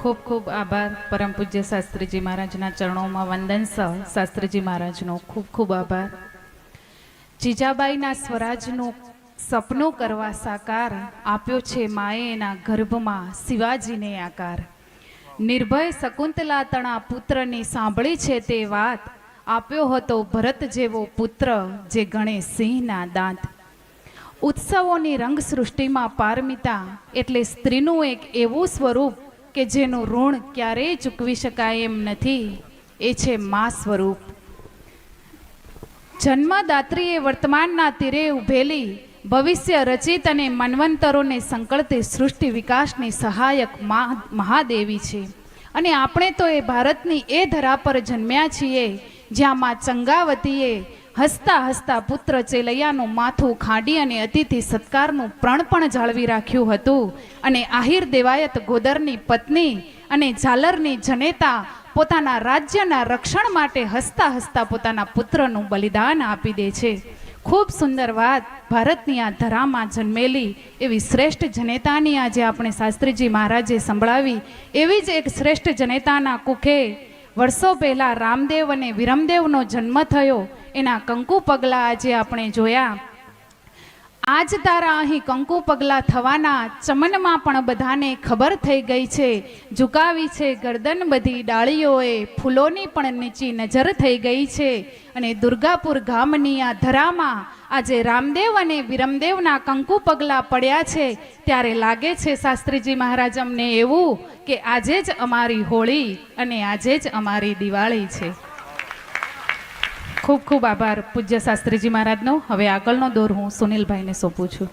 ખૂબ ખૂબ આભાર. પરમ પૂજ્ય શાસ્ત્રીજી મહારાજના ચરણોમાં વંદન સહ શાસ્ત્રીજી મહારાજનો ખૂબ ખૂબ આભાર. જીજાબાઈના સ્વરાજનું સપનું કરવા સાકાર આપ્યો છે માએ એના ગર્ભમાં શિવાજીને આકાર. નિર્ભય શકુંતલા તણા પુત્રની સાંભળી છે તે વાત. આપ્યો હતો ભરત જેવો પુત્ર જે ગણે સિંહના દાંત. ઉત્સવોની રંગ સૃષ્ટિમાં પારમિતા એટલે સ્ત્રીનું એક એવું સ્વરૂપ કે જેનું ઋણ ક્યારેય ચૂકવી શકાય એમ નથી, એ છે મા સ્વરૂપ. જન્મદાત્રીએ વર્તમાનના તીરે ઉભેલી ભવિષ્ય રચિત અને મન્વંતરોને સંકળતી સૃષ્ટિ વિકાસની સહાયક મહાદેવી છે. અને આપણે તો એ ભારતની એ ધરા પર જન્મ્યા છીએ, જ્યાં માં ચંગાવતીએ હસતા હસતા પુત્ર ચેલૈયાનું માથું ખાડી અને અતિથિ સત્કારનું પ્રણ પણ જાળવી રાખ્યું હતું. અને આહિર દેવાયત ગોદરની પત્ની અને ઝાલરની જનેતા પોતાના રાજ્યના રક્ષણ માટે હસતા હસતા પોતાના પુત્રનું બલિદાન આપી દે છે. ખૂબ સુંદર વાત ભારતની આ ધરામાં જન્મેલી એવી શ્રેષ્ઠ જનેતાની આજે આપણે શાસ્ત્રીજી મહારાજે સંભળાવી. એવી જ એક શ્રેષ્ઠ જનેતાના કુખે વર્ષો પહેલાં રામદેવ અને વિરમદેવનો જન્મ થયો. એના કંકુ પગલા આજે આપણે જોયા. આજ તારા અહીં કંકુ પગલા થવાના ચમનમાં પણ બધાને ખબર થઈ ગઈ છે. ઝુકાવી છે ગરદન બધી ડાળીઓએ, ફૂલોની પણ નીચી નજર થઈ ગઈ છે. અને દુર્ગાપુર ગામની આ ધરામાં આજે રામદેવ અને વિરમદેવના કંકુ પગલા પડ્યા છે. ત્યારે લાગે છે શાસ્ત્રીજી મહારાજ, અમને એવું કે આજે જ અમારી હોળી અને આજે જ અમારી દિવાળી છે. ખૂબ ખૂબ આભાર પૂજ્ય શાસ્ત્રીજી મહારાજનો. હવે આગળનો દોર હું સુનિલભાઈને સોંપું છું.